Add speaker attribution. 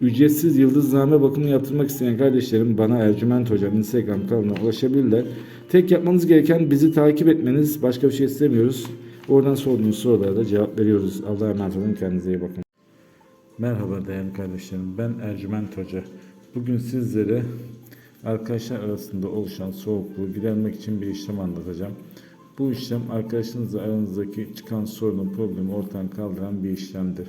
Speaker 1: ücretsiz yıldızname bakımını yaptırmak isteyen kardeşlerim bana Ercüment Hocam Instagram kanalına ulaşabilirler. Tek yapmanız gereken bizi takip etmeniz. Başka bir şey istemiyoruz. Oradan sorduğunuz sorulara da cevap veriyoruz. Allah'a emanet olun. Kendinize iyi bakın. Merhaba değerli kardeşlerim. Ben Ercüment Hoca. Bugün sizlere arkadaşlar arasında oluşan soğukluğu gidermek için bir işlem anlatacağım. Bu işlem arkadaşınızla aranızdaki çıkan sorunu, problemi ortadan kaldıran bir işlemdir.